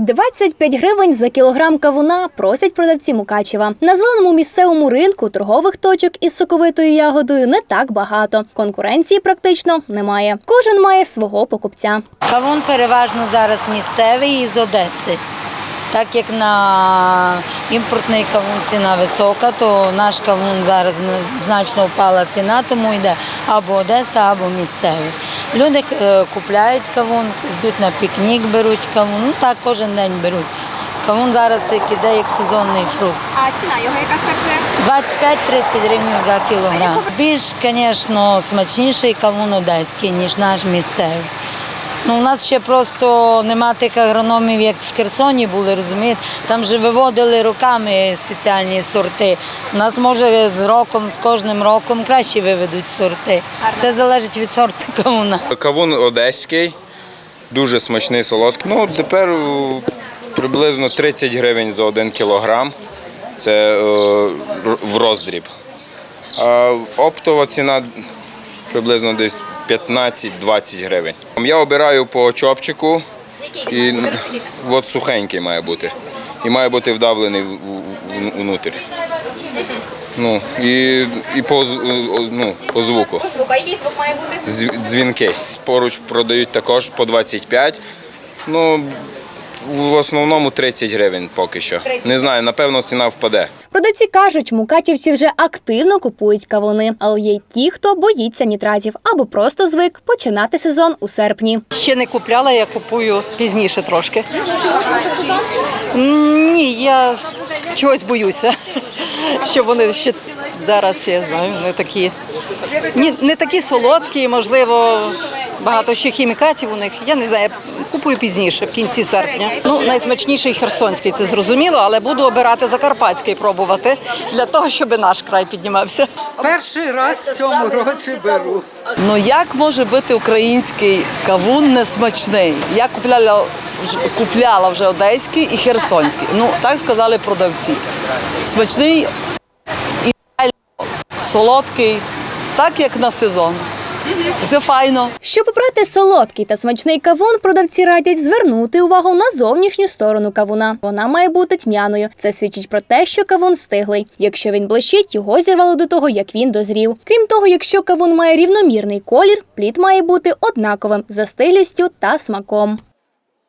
25 гривень за кілограм кавуна просять продавці Мукачева. На зеленому місцевому ринку торгових точок із соковитою ягодою не так багато. Конкуренції практично немає. Кожен має свого покупця. Кавун переважно зараз місцевий із Одеси. Так як на імпортний кавун ціна висока, то наш кавун зараз значно впала ціна, тому йде або Одеса, або місцевий. Люди е, купляють кавун, йдуть на пікнік, беруть кавун. Ну так кожен день беруть. Кавун зараз як іде як сезонний фрукт. А ціна його яка стартує? 25-30 гривень за кілограм. Більш, звісно, смачніший кавун одеський, ніж наш місцевий. Ну, у нас ще просто нема тих агрономів, як в Херсоні були, розумієте? Там же виводили руками спеціальні сорти. У нас може з роком, з кожним роком краще виведуть сорти. Все залежить від сорту кавуна. Кавун одеський, дуже смачний солодкий. Ну, тепер приблизно 30 гривень за один кілограм. Це е, в роздріб. А оптова ціна приблизно десь 15-20 гривень. Я обираю по чопчику. І от сухенький має бути. І має бути вдавлений внутрі. Ну, і, і по, ну, по звуку. по звуку. А який звук має бути? Дзвінки. Поруч продають також по 25. Ну, в основному 30 гривень поки що. Не знаю, напевно, ціна впаде. Продавці кажуть, мукачівці вже активно купують кавуни, але є й ті, хто боїться нітратів або просто звик починати сезон у серпні. Ще не купляла, я купую пізніше трошки. Ні, я чогось боюся, що вони ще зараз, я знаю, не такі. Ні, не такі солодкі, можливо, багато ще хімікатів у них. Я не знаю, купую пізніше, в кінці серпня. Ну, найсмачніший херсонський, це зрозуміло, але буду обирати закарпатський пробувати для того, щоб наш край піднімався. Перший раз в цьому році беру. Ну як може бути український кавун несмачний? Я купляла, купляла вже одеський і херсонський. Ну так сказали продавці. Смачний ідеально солодкий, так як на сезон. Все файно. Щоб обрати солодкий та смачний кавун, продавці радять звернути увагу на зовнішню сторону кавуна. Вона має бути тьмяною. Це свідчить про те, що кавун стиглий. Якщо він блищить, його зірвало до того, як він дозрів. Крім того, якщо кавун має рівномірний колір, плід має бути однаковим за стилістю та смаком.